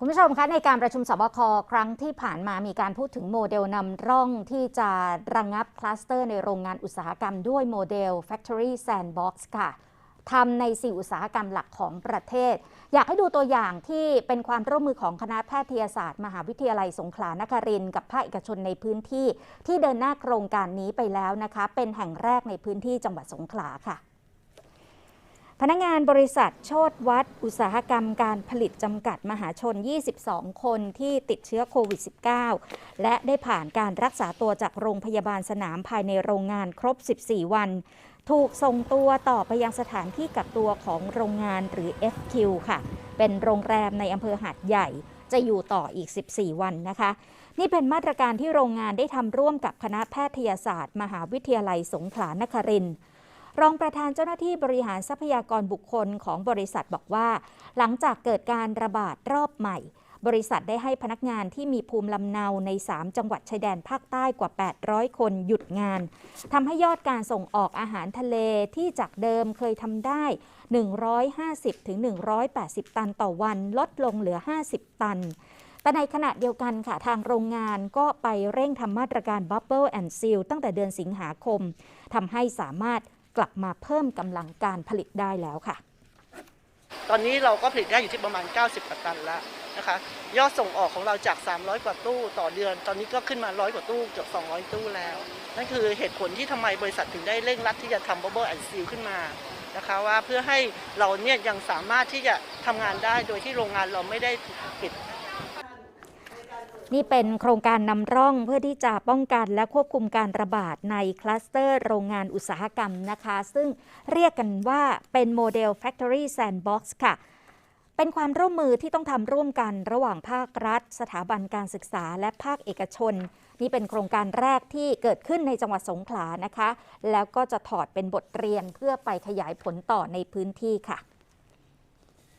คุณผู้ชมคะในการประชุมสบคครั้งที่ผ่านมามีการพูดถึงโมเดลนำร่องที่จะระงงับคลัสเตอร์ในโรงงานอุตสาหกรรมด้วยโมเดล Factory Sandbox ค่ะทำใน 4 อุตสาหกรรมหลักของประเทศ อยากให้ดูตัวอย่างที่เป็นความร่วมมือของคณะแพทยศาสตร์ มหาวิทยาลัยสงขลานครินทร์กับภาคเอกชนในพื้นที่ ที่เดินหน้าโครงการนี้ไปแล้วนะคะ เป็นแห่งแรกในพื้นที่จังหวัดสงขลาค่ะ พนักงานบริษัทโชตวัด อุตสาหกรรมการผลิตจำกัดมหาชน 22 คนที่ติดเชื้อโควิด -19 และได้ผ่านการรักษาตัวจากโรงพยาบาลสนามภายในโรงงานครบ 14 วัน ถูกส่งตัวต่อไปยังสถานที่กักตัวของโรงงานหรือ FQ ค่ะ เป็นโรงแรมในอำเภอหาดใหญ่ จะอยู่ต่ออีก 14 วันนะคะ นี่เป็นมาตรการที่โรงงานได้ทำร่วมกับคณะแพทยศาสตร์ มหาวิทยาลัยสงขลานครินทร์ รองประธานเจ้าหน้าที่บริหารทรัพยากรบุคคลของบริษัทบอกว่า หลังจากเกิดการระบาดรอบใหม่ บริษัทได้ให้พนักงานที่มีภูมิลำเนาใน 3 จังหวัดชายแดนภาคใต้กว่า 800 คนหยุดงานทำให้ยอดการส่งออกอาหารทะเลที่จากเดิมเคยทำได้ 150ถึง180 ตันต่อวันลดลงเหลือ 50 ตันแต่ในขณะเดียวกันค่ะ ทางโรงงานก็ไปเร่งทำมาตรการ Bubble and Seal ตั้งแต่เดือนสิงหาคมทำให้สามารถ กลับมาเพิ่มกำลังการผลิตได้แล้วค่ะ ตอนนี้เราก็ผลิตได้อยู่ที่ประมาณ 90กว่าตันแล้วนะคะ ยอดส่งออกของเราจาก 300 กว่าตู้ต่อเดือน ตอนนี้ก็ขึ้นมา100กว่าตู้เกือบ200 ตู้แล้ว นั่นคือเหตุผลที่ทำไมบริษัทถึงได้เร่งรัดที่จะทำ Bubble and Seal ขึ้นมานะคะว่าเพื่อให้เราเนี่ยยังสามารถที่จะทำงานได้โดยที่โรงงานเราไม่ได้ปิด นี่เป็นโครงการนำร่องเพื่อที่จะป้องกันและควบคุมการระบาดในคลัสเตอร์โรงงานอุตสาหกรรมนะคะ ซึ่งเรียกกันว่าเป็นโมเดล Factory Sandbox ค่ะ เป็นความร่วมมือที่ต้องทำร่วมกันระหว่างภาครัฐ สถาบันการศึกษาและภาคเอกชน นี่เป็นโครงการแรกที่เกิดขึ้นในจังหวัดสงขลานะคะ แล้วก็จะถอดเป็นบทเรียนเพื่อไปขยายผลต่อในพื้นที่ค่ะ